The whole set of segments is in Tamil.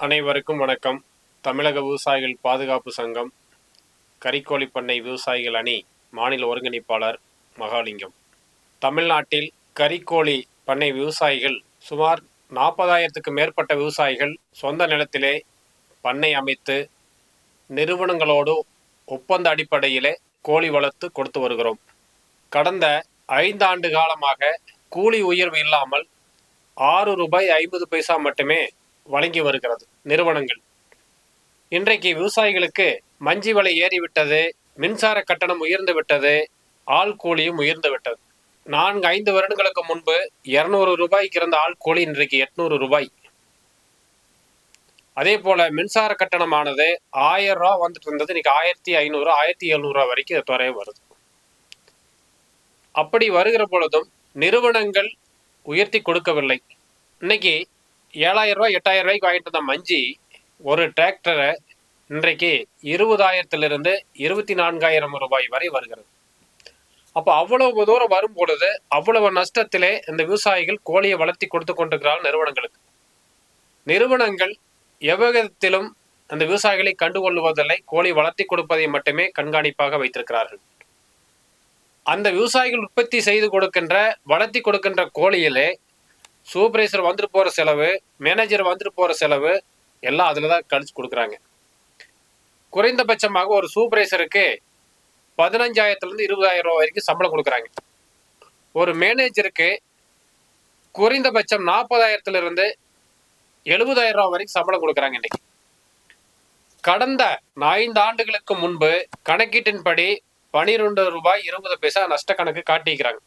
அனைவருக்கும் வணக்கம். தமிழக விவசாயிகள் பாதுகாப்பு சங்கம் கறிக்கோழி பண்ணை விவசாயிகள் அணி மாநில ஒருங்கிணைப்பாளர் மகாலிங்கம். தமிழ்நாட்டில் கறிக்கோழி பண்ணை விவசாயிகள் சுமார் நாற்பதாயிரத்துக்கு மேற்பட்ட விவசாயிகள் சொந்த நிலத்திலே பண்ணை அமைத்து நிறுவனங்களோடு ஒப்பந்த அடிப்படையிலே கோழி வளர்த்து கொடுத்து வருகிறோம். கடந்த ஐந்தாண்டு காலமாக கூலி உயர்வு இல்லாமல் ஆறு ரூபாய் ஐம்பது பைசா மட்டுமே வழங்கி வருகிறது. நிறுவனங்கள். இன்றைக்கு விவசாயிகளுக்கு மஞ்சி விலை ஏறிவிட்டது மின்சார கட்டணம் உயர்ந்து விட்டது ஆள் கூலியும் உயர்ந்து விட்டது. நான்கு ஐந்து வருடங்களுக்கு முன்பு இருநூறு ரூபாய்க்கு இருந்த ஆள் கூலி இன்றைக்கு எட்நூறு ரூபாய். அதே போல மின்சார கட்டணமானது ஆயிரம் ரூபா வந்துட்டு இருந்தது. இன்னைக்கு ஆயிரத்தி ஐநூறு ஆயிரத்தி எழுநூறு வரைக்கும் இது துறைய வருது. அப்படி வருகிற பொழுதும் நிறுவனங்கள் உயர்த்தி கொடுக்கவில்லை. இன்னைக்கு ஏழாயிரம் ரூபாய் எட்டாயிரம் ரூபாய்க்கு வாங்கிட்டு இருந்த மஞ்சி ஒரு டிராக்டரை இன்றைக்கு இருபதாயிரத்திலிருந்து இருபத்தி நான்காயிரம் ரூபாய் வரை வருகிறது. அப்போ அவ்வளவு தூரம் வரும் பொழுது அவ்வளவு நஷ்டத்திலே இந்த விவசாயிகள் கோழியை வளர்த்தி கொடுத்து கொண்டிருக்கிறார்கள் நிறுவனங்களுக்கு. நிறுவனங்கள் எவ்விதத்திலும் அந்த விவசாயிகளை கண்டுகொள்வதில்லை கோழி வளர்த்தி கொடுப்பதை மட்டுமே கண்காணிப்பாக வைத்திருக்கிறார்கள். அந்த விவசாயிகள் உற்பத்தி செய்து கொடுக்கின்ற வளர்த்தி கொடுக்கின்ற கோழியிலே சூப்பர்வைசர் வந்துட்டு போகிற செலவு மேனேஜர் வந்துட்டு போகிற செலவு எல்லாம் அதில் தான் கழிச்சு கொடுக்குறாங்க. குறைந்தபட்சமாக ஒரு சூப்பர்வைசருக்கு பதினஞ்சாயிரத்துலேருந்து இருபதாயிரம் ரூபாய் வரைக்கும் சம்பளம் கொடுக்குறாங்க. ஒரு மேனேஜருக்கு குறைந்தபட்சம் நாற்பதாயிரத்துலேருந்து எழுபதாயிரம் ரூபாய் வரைக்கும் சம்பளம் கொடுக்குறாங்க இன்னைக்கு. கடந்த ஐந்து ஆண்டுகளுக்கு முன்பு கணக்கீட்டின்படி பனிரெண்டு ரூபாய் இருபது பைசா நஷ்ட கணக்கு காட்டிக்கிறாங்க.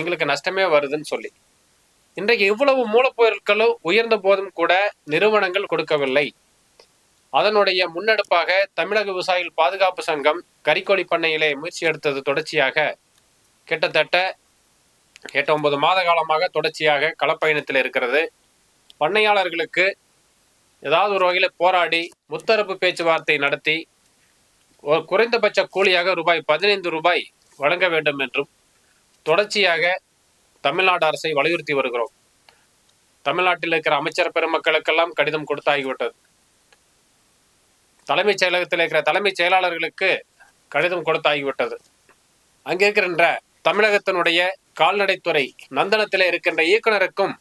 எங்களுக்கு நஷ்டமே வருதுன்னு சொல்லி. இன்றைக்கு இவ்வளவு மூலப்பொருட்களும் உயர்ந்த போதும் கூட நிறுவனங்கள் கொடுக்கவில்லை. அதனுடைய முன்னெடுப்பாக தமிழக விவசாயிகள் பாதுகாப்பு சங்கம் கறிக்கோழி பண்ணையிலே முயற்சி எடுத்தது தொடர்ச்சியாக கிட்டத்தட்ட எட்டு ஒன்பது மாத காலமாக தொடர்ச்சியாக களப்பயணத்தில் இருக்கிறது. பண்ணையாளர்களுக்கு ஏதாவது ஒரு வகையில் போராடி முத்தரப்பு பேச்சுவார்த்தை நடத்தி ஒரு குறைந்தபட்ச கூலியாக ரூபாய் பதினைந்து ரூபாய் வழங்க வேண்டும் என்றும் தொடர்ச்சியாக தமிழ்நாடு அரசை வலியுறுத்தி வருகிறோம். தமிழ்நாட்டில் இருக்கிற அமைச்சர் பெருமக்களுக்கெல்லாம் கடிதம் கொடுத்தாகிவிட்டது. தலைமைச் செயலகத்தில் இருக்கிற தலைமைச் செயலாளர்களுக்கு கடிதம் கொடுத்தாகிவிட்டது. அங்கே இருக்கின்ற தமிழகத்தினுடைய கால்நடைத்துறை நந்தனத்தில் இருக்கின்ற இயக்குனருக்கும்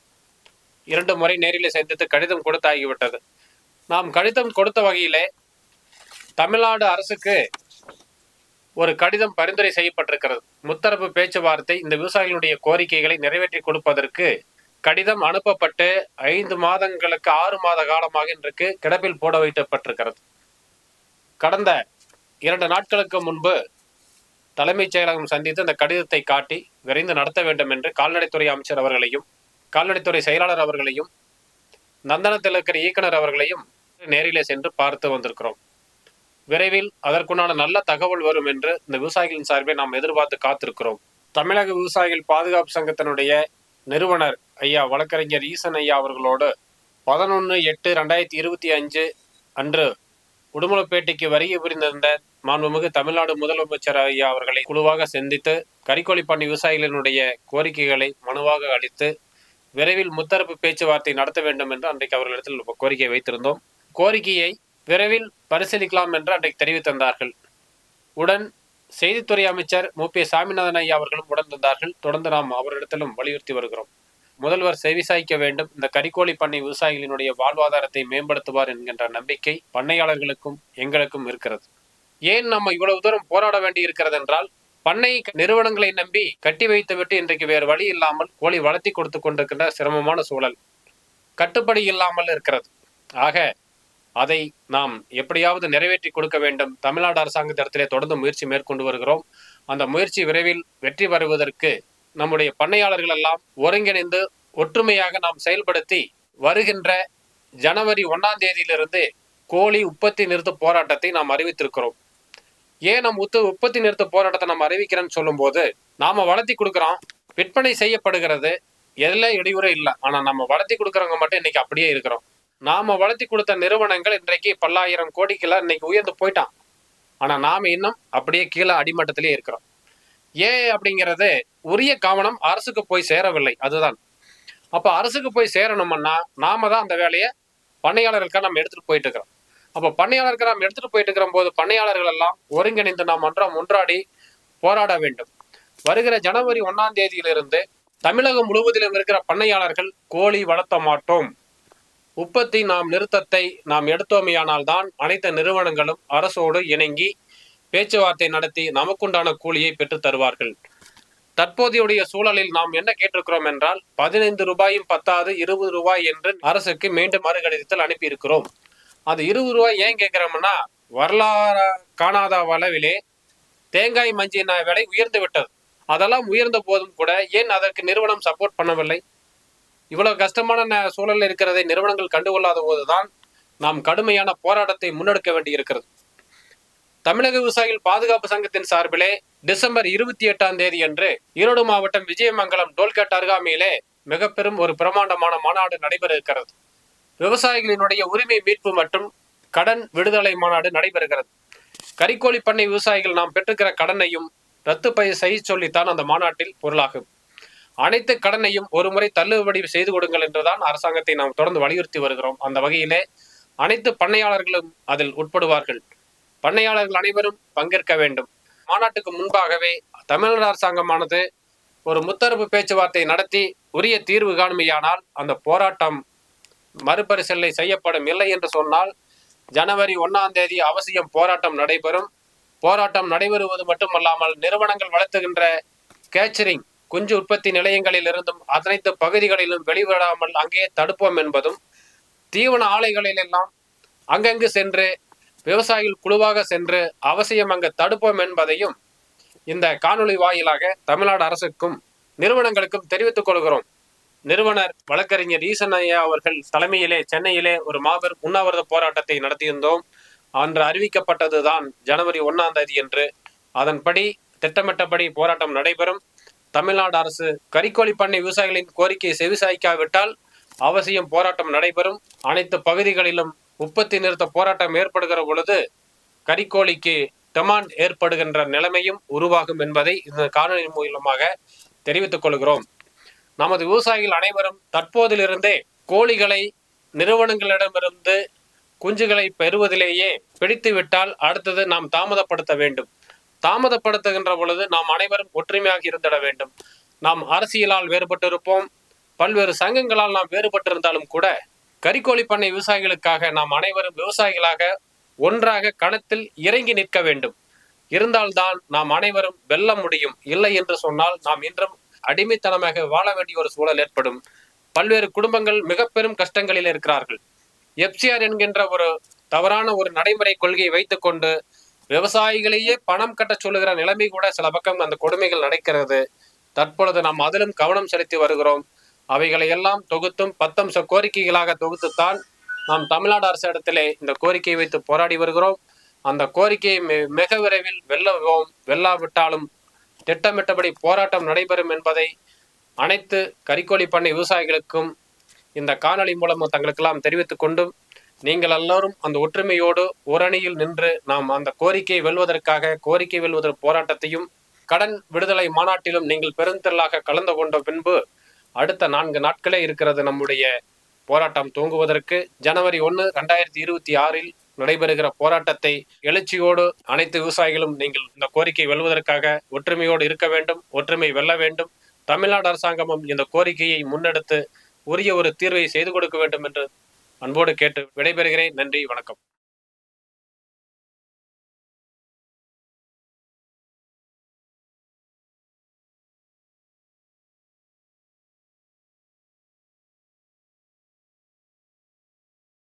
இரண்டு முறை நேரில் சந்தித்து கடிதம் கொடுத்தாகிவிட்டது. நாம் கடிதம் கொடுத்த வகையிலே தமிழ்நாடு அரசுக்கு ஒரு கடிதம் பரிந்துரை செய்யப்பட்டிருக்கிறது. முத்தரப்பு பேச்சுவார்த்தை இந்த விவசாயிகளுடைய கோரிக்கைகளை நிறைவேற்றி கொடுப்பதற்கு கடிதம் அனுப்பப்பட்டு ஐந்து மாதங்களுக்கு ஆறு மாத காலமாக இன்றைக்கு கிடப்பில் போட வைக்கப்பட்டிருக்கிறது. கடந்த இரண்டு நாட்களுக்கு முன்பு தலைமைச் செயலகம் சந்தித்து அந்த கடிதத்தை காட்டி விரைந்து நடத்த வேண்டும் என்று கால்நடைத்துறை அமைச்சர் அவர்களையும் கால்நடைத்துறை செயலாளர் அவர்களையும் நந்தனத்தில் இருக்கிற இயக்குனர் அவர்களையும் நேரிலே சென்று பார்த்து வந்திருக்கிறோம். விரைவில் அதற்குண்டான நல்ல தகவல் வரும் என்று இந்த விவசாயிகளின் சார்பில் நாம் எதிர்பார்த்து காத்திருக்கிறோம். தமிழக விவசாயிகள் பாதுகாப்பு சங்கத்தினுடைய நிறுவனர் ஐயா வழக்கறிஞர் ஈசன் ஐயா அவர்களோடு பதினொன்று எட்டு ரெண்டாயிரத்தி இருபத்தி அஞ்சு அன்று உடுமலைப்பேட்டைக்கு வருகை புரிந்திருந்த மாண்புமிகு தமிழ்நாடு முதலமைச்சர் ஐயா அவர்களை குழுவாக சந்தித்து கறிக்கோழி பண்ணி விவசாயிகளினுடைய கோரிக்கைகளை மனுவாக அளித்து விரைவில் முத்தரப்பு பேச்சுவார்த்தை நடத்த வேண்டும் என்று அன்றைக்கு அவர்களிடத்தில் கோரிக்கை வைத்திருந்தோம். கோரிக்கையை விரைவில் பரிசீலிக்கலாம் என்று அன்றைக்கு தெரிவித்திருந்தார்கள். உடன் செய்தித்துறை அமைச்சர் மு. பி. சாமிநாதன் ஐயா அவர்களும் உடன் தந்தார்கள் தொடர்ந்து நாம் அவரிடத்திலும் வலியுறுத்தி வருகிறோம். முதல்வர் செவிசாய்க்க வேண்டும். இந்த கறிக்கோழி பண்ணை விவசாயிகளினுடைய வாழ்வாதாரத்தை மேம்படுத்துவார் என்கின்ற நம்பிக்கை பண்ணையாளர்களுக்கும் எங்களுக்கும் இருக்கிறது. ஏன் நம்ம இவ்வளவு தூரம் போராட வேண்டி இருக்கிறது என்றால் பண்ணை நிறுவனங்களை நம்பி கட்டி வைத்துவிட்டு இன்றைக்கு வேறு வழி இல்லாமல் கோழி வளர்த்தி கொடுத்து கொண்டிருக்கின்ற சிரமமான சூழல். கட்டுப்படி இல்லாமல் இருக்கிறது. ஆக அதை நாம் எப்படியாவது நிறைவேற்றி கொடுக்க வேண்டும். தமிழ்நாடு அரசாங்கத்திடத்திலே தொடர்ந்து முயற்சி மேற்கொண்டு வருகிறோம். அந்த முயற்சி விரைவில் வெற்றி பெறுவதற்கு நம்முடைய பண்ணையாளர்கள் எல்லாம் ஒருங்கிணைந்து ஒற்றுமையாக நாம் செயல்படுத்தி வருகின்ற ஜனவரி ஒன்றாம் தேதியிலிருந்து கோழி உற்பத்தி நிறுத்த போராட்டத்தை நாம் அறிவித்திருக்கிறோம். ஏன் நம் உத்து உற்பத்தி நிறுத்த போராட்டத்தை நம்ம அறிவிக்கிறேன்னு சொல்லும்போது நாம் வளர்த்தி கொடுக்குறோம் விற்பனை செய்யப்படுகிறது எதில் இடையூறே இல்லை. ஆனால் நம்ம வளர்த்தி கொடுக்குறவங்க மட்டும் இன்னைக்கு அப்படியே இருக்கிறோம். நாம வளர்த்தி கொடுத்த நிறுவனங்கள் இன்றைக்கு பல்லாயிரம் கோடிக்கெல்லாம் இன்னைக்கு உயர்ந்து போயிட்டான். ஆனா நாம இன்னும் அப்படியே கீழே அடிமட்டத்திலே இருக்கிறோம். ஏன் அப்படிங்கிறது உரிய கவனம் அரசுக்கு போய் சேரவில்லை அதுதான். அப்ப அரசுக்கு போய் சேரணும்னா நாம தான் அந்த வேலையை பண்ணையாளர்களுக்காக நம்ம எடுத்துட்டு போயிட்டு இருக்கிறோம். அப்போ பண்ணையாளருக்கு நாம் எடுத்துட்டு போயிட்டு இருக்கிற போது பண்ணையாளர்கள் எல்லாம் ஒருங்கிணைந்து நாம் ஒன்றாம் ஒன்றாடி போராட வேண்டும். வருகிற ஜனவரி ஒன்னாம் தேதியிலிருந்து தமிழகம் முழுவதிலும் இருக்கிற பண்ணையாளர்கள் கோழி வளர்த்த மாட்டோம். உற்பத்தி நாம் நிறுத்தத்தை நாம் எடுத்தோமையானால் தான் அனைத்து நிறுவனங்களும் அரசோடு இணங்கி பேச்சுவார்த்தை நடத்தி நமக்குண்டான கூலியை பெற்று தருவார்கள். தற்போதையுடைய சூழலில் நாம் என்ன கேட்டிருக்கிறோம் என்றால் பதினைந்து ரூபாயும் பத்தாது இருபது ரூபாய் என்று அரசுக்கு மீண்டும் மறுகடிதத்தில் அனுப்பியிருக்கிறோம். அது இருபது ரூபாய் ஏன் கேட்கிறோம்னா வரலாறு காணாத அளவிலே தேங்காய் மஞ்சின விலை உயர்ந்து விட்டது. அதெல்லாம் உயர்ந்த போதும் கூட ஏன் அதற்கு நிறுவனம் சப்போர்ட் பண்ணவில்லை? இவ்வளவு கஷ்டமான சூழலில் இருக்கிறதை நிறுவனங்கள் கண்டுகொள்ளாத போதுதான் நாம் கடுமையான போராட்டத்தை முன்னெடுக்க வேண்டியிருக்கிறது. தமிழக விவசாயிகள் பாதுகாப்பு சங்கத்தின் சார்பிலே டிசம்பர் இருபத்தி எட்டாம் தேதி அன்று ஈரோடு மாவட்டம் விஜயமங்கலம் டோல்கேட் அருகாமையிலே மிக பெரும் ஒரு பிரமாண்டமான மாநாடு நடைபெற இருக்கிறது விவசாயிகளினுடைய உரிமை மீட்பு மற்றும் கடன் விடுதலை மாநாடு நடைபெறுகிறது. கறிக்கோழி பண்ணை விவசாயிகள் நாம் பெற்றுக்கிற கடனையும் ரத்து பயிர் செய்ய சொல்லித்தான் அந்த மாநாட்டில் பொருளாகும். அனைத்து கடனையும் ஒரு முறை தள்ளுபடி செய்து கொடுங்கள் என்றுதான் அரசாங்கத்தை நாம் தொடர்ந்து வலியுறுத்தி வருகிறோம். அந்த வகையிலே அனைத்து பண்ணையாளர்களும் அதில் உட்படுவார்கள். பண்ணையாளர்கள் அனைவரும் பங்கேற்க வேண்டும். மாநாட்டுக்கு முன்பாகவே தமிழ்நாடு அரசாங்கமானது ஒரு முத்தரப்பு பேச்சுவார்த்தை நடத்தி உரிய தீர்வு காணுமையானால் அந்த போராட்டம் மறுபரிசீலனை செய்யப்படும் இல்லை என்று சொன்னால் ஜனவரி ஒன்றாம் தேதி அவசியம் போராட்டம் நடைபெறும். போராட்டம் நடைபெறுவது மட்டுமல்லாமல் நிறுவனங்கள் வளர்த்துகின்ற கேச்சரிங் குஞ்சு உற்பத்தி நிலையங்களில் இருந்தும் அனைத்து பகுதிகளிலும் வெளிவிடாமல் அங்கே தடுப்போம் என்பதும் தீவன ஆலைகளிலெல்லாம் அங்கங்கு சென்று விவசாயிகள் குழுவாக சென்று அவசியம் அங்கு தடுப்போம் என்பதையும் இந்த காணொளி வாயிலாக தமிழ்நாடு அரசுக்கும் நிறுவனங்களுக்கும் தெரிவித்துக் கொள்கிறோம். நிறுவனர் வழக்கறிஞர் ஈசன் ஐயா அவர்கள் தலைமையிலே சென்னையிலே ஒரு மாபெரும் உண்ணாவிரத போராட்டத்தை நடத்தியிருந்தோம். அன்று அறிவிக்கப்பட்டதுதான் ஜனவரி ஒன்னாம் தேதி என்று. அதன்படி திட்டமிட்டபடி போராட்டம் நடைபெறும். தமிழ்நாடு அரசு கறிக்கோழி பண்ணை விவசாயிகளின் கோரிக்கையை செவிசாய்க்காவிட்டால் அவசியம் போராட்டம் நடைபெறும். அனைத்து பகுதிகளிலும் உற்பத்தி நிறுத்த போராட்டம் ஏற்படுகிற பொழுது கறிக்கோழிக்கு டிமாண்ட் ஏற்படுகின்ற நிலைமையும் உருவாகும் என்பதை இந்த காணொலி மூலமாக தெரிவித்துக் கொள்கிறோம். நமது விவசாயிகள் அனைவரும் தற்போதிலிருந்தே கோழிகளை நிறுவனங்களிடமிருந்து குஞ்சுகளை பெறுவதிலேயே பிடித்துவிட்டால் அடுத்தது நாம் தாமதப்படுத்த வேண்டும். தாமதப்படுத்துகின்ற பொழுது நாம் அனைவரும் ஒற்றுமையாக இருந்திட வேண்டும். நாம் அரசியலால் வேறுபட்டிருப்போம். பல்வேறு சங்கங்களால் நாம் வேறுபட்டிருந்தாலும் கூட கறிக்கோழி பண்ணை விவசாயிகளுக்காக நாம் அனைவரும் விவசாயிகளாக ஒன்றாக கணத்தில் இறங்கி நிற்க வேண்டும். இருந்தால்தான் நாம் அனைவரும் வெல்ல முடியும். இல்லை என்று சொன்னால் நாம் இன்றும் அடிமைத்தனமாக வாழ வேண்டிய ஒரு சூழல் ஏற்படும். பல்வேறு குடும்பங்கள் மிக பெரும் கஷ்டங்களில் இருக்கிறார்கள். எப்சிஆர் என்கின்ற ஒரு தவறான ஒரு நடைமுறை கொள்கையை வைத்துக்கொண்டு விவசாயிகளையே பணம் கட்ட சொல்லுகிற நிலைமை கூட சில பக்கம் அந்த கொடுமைகள் நடக்கிறது. தற்பொழுது நாம் அதிலும் கவனம் செலுத்தி வருகிறோம். அவைகளை எல்லாம் தொகுத்தும் பத்தம்ச கோரிக்கைகளாக தொகுத்துத்தான் நாம் தமிழ்நாடு அரசு இடத்திலே இந்த கோரிக்கையை வைத்து போராடி வருகிறோம். அந்த கோரிக்கையை மிக விரைவில் வெல்லவோம் வெல்லாவிட்டாலும் திட்டமிட்டபடி போராட்டம் நடைபெறும் என்பதை அனைத்து கறிக்கோழி பண்ணை விவசாயிகளுக்கும் இந்த காணொலி மூலம் தங்களுக்கெல்லாம் தெரிவித்துக் கொண்டும் நீங்கள் எல்லோரும் அந்த ஒற்றுமையோடு ஓரணியில் நின்று நாம் அந்த கோரிக்கையை வெல்வதற்காக கோரிக்கை வெல்வதற்கு போராட்டத்தையும் கடன் விடுதலை மாநாட்டிலும் நீங்கள் பெருந்திரளாக கலந்து கொண்ட பின்பு அடுத்த நான்கு நாட்களே இருக்கிறது நம்முடைய போராட்டம் தூங்குவதற்கு ஜனவரி ஒன்று ரெண்டாயிரத்தி இருபத்தி ஆறில் நடைபெறுகிற போராட்டத்தை எழுச்சியோடு அனைத்து விவசாயிகளும் நீங்கள் இந்த கோரிக்கை வெல்வதற்காக ஒற்றுமையோடு இருக்க வேண்டும் ஒற்றுமை வெல்ல வேண்டும். தமிழ்நாடு அரசாங்கமும் இந்த கோரிக்கையை முன்னெடுத்து உரிய ஒரு தீர்வை செய்து கொடுக்க வேண்டும் என்று அன்போடு கேட்டு விடைபெறுகிறேன். நன்றி வணக்கம்.